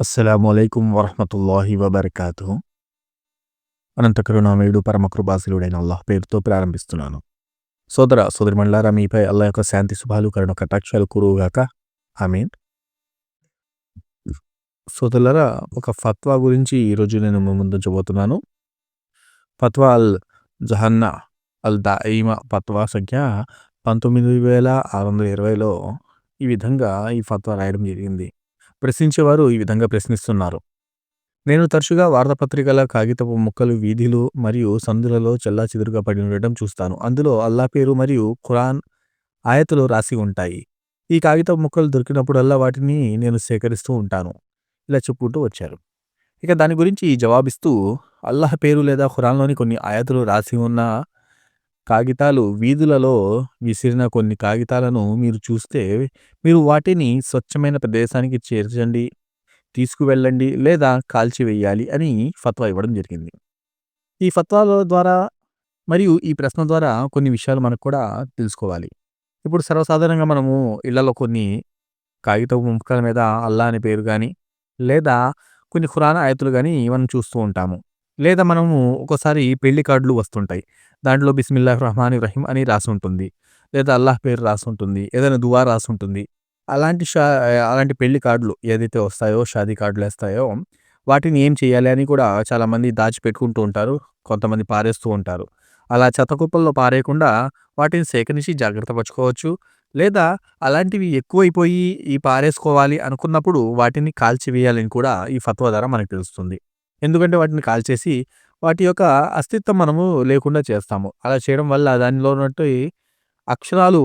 అస్సలాము అయికం వరహమతుల్లాహి వబర్కాతు అనంత కరుణామయుడు పరమ అల్లాహ్ పేరుతో ప్రారంభిస్తున్నాను సోదర సోదరిమండలారా మీపై అల్లా యొక్క శాంతి శుభాలు కరుణ కటాక్షాలు కురువుగాక ఆమెన్ సోదరులరా ఒక ఫత్వా గురించి ఈరోజు నేను ముందుంచబోతున్నాను ఫత్వా అల్ జహన్నా అల్ దాయిమా ఫత్వా సంఖ్య పంతొమ్మిది వేల ఆరు వందల ఇరవైలో ఈ విధంగా ఈ ఫత్వా రాయడం జరిగింది ప్రశ్నించేవారు ఈ విధంగా ప్రశ్నిస్తున్నారు. నేను తరచుగా వార్తాపత్రికల కాగితపు ముక్కలు వీధిలు మరియు సందులలో చెల్లా చెదురుగా పడి ఉండటం చూస్తాను. అందులో అల్లా పేరు మరియు ఖురాన్ ఆయతలు రాసి ఉంటాయి. ఈ కాగితపు ముక్కలు దొరికినప్పుడల్లా వాటిని నేను సేకరిస్తూ ఉంటాను. ఇలా చెప్పుకుంటూ వచ్చారు. ఇక దాని గురించి జవాబిస్తూ అల్లాహ్ పేరు లేదా ఖురాన్లోని కొన్ని ఆయతులు రాసి ఉన్న కాగితాలు వీధులలో విసిరిన కొన్ని కాగితాలను మీరు చూస్తే మీరు వాటిని స్వచ్ఛమైన ప్రదేశానికి చేర్చండి తీసుకువెళ్ళండి లేదా కాల్చివేయాలి అని ఫత్వా ఇవ్వడం జరిగింది. ఈ ఫత్వాల ద్వారా మరియు ఈ ప్రశ్న ద్వారా కొన్ని విషయాలు మనకు కూడా తెలుసుకోవాలి. ఇప్పుడు సర్వసాధారణంగా మనము ఇళ్ళలో కొన్ని కాగితపు ముక్కల మీద అల్లా అనే పేరు కానీ లేదా కొన్ని ఖురాన్ ఆయతులు కానీ మనం చూస్తూ ఉంటాము. లేదా మనము ఒక్కోసారి పెళ్ళి కార్డులు వస్తుంటాయి. దాంట్లో బిస్మిల్లాహ్ రహమాన్ రహీం అని రాసి ఉంటుంది. లేదా అల్లాహ్ పేరు రాసి ఉంటుంది. ఏదైనా దువా రాసి ఉంటుంది. అలాంటి షా అలాంటి పెళ్ళి కార్డులు ఏదైతే వస్తాయో షాదీ కార్డులు వేస్తాయో వాటిని ఏం చేయాలి అని కూడా చాలామంది దాచిపెట్టుకుంటూ ఉంటారు. కొంతమంది పారేస్తూ ఉంటారు. అలా చెత్తకుప్పల్లో పారేయకుండా వాటిని సేకరించి జాగ్రత్త పరచుకోవచ్చు. లేదా అలాంటివి ఎక్కువైపోయి ఈ పారేసుకోవాలి అనుకున్నప్పుడు వాటిని కాల్చివేయాలని కూడా ఈ ఫత్వా ద్వారా మనకు తెలుస్తుంది. ఎందుకంటే వాటిని కాల్చేసి వాటి యొక్క అస్తిత్వం మనము లేకుండా చేస్తాము. అలా చేయడం వల్ల దానిలో ఉన్నట్టు అక్షరాలు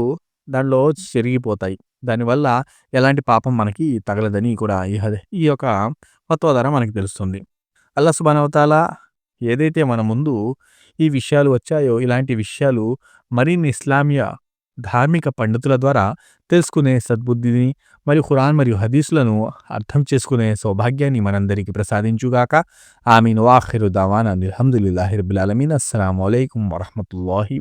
దానిలో చెరిగిపోతాయి. దానివల్ల ఎలాంటి పాపం మనకి తగలదని కూడా ఈ ఈ యొక్క ఫత్వా ద్వారా మనకి తెలుస్తుంది. అల్లా సుబానవతాల ఏదైతే మన ముందు ఈ విషయాలు వచ్చాయో ఇలాంటి విషయాలు మరిన్ని ఇస్లామియ ధార్మిక పండితుల ద్వారా తెలుసుకునే సద్బుద్ధిని మరియు ఖురాన్ మరియు హదీసులను అర్థం చేసుకునే సౌభాగ్యాన్ని మనందరికీ ప్రసాదించుగాక. ఆమీన్. వాఖిరు దావానా. అల్హమ్దుల్లాహి రబ్బిల్ ఆలమీన్. అస్సలాము అలైకుం వరహమతుల్లాహి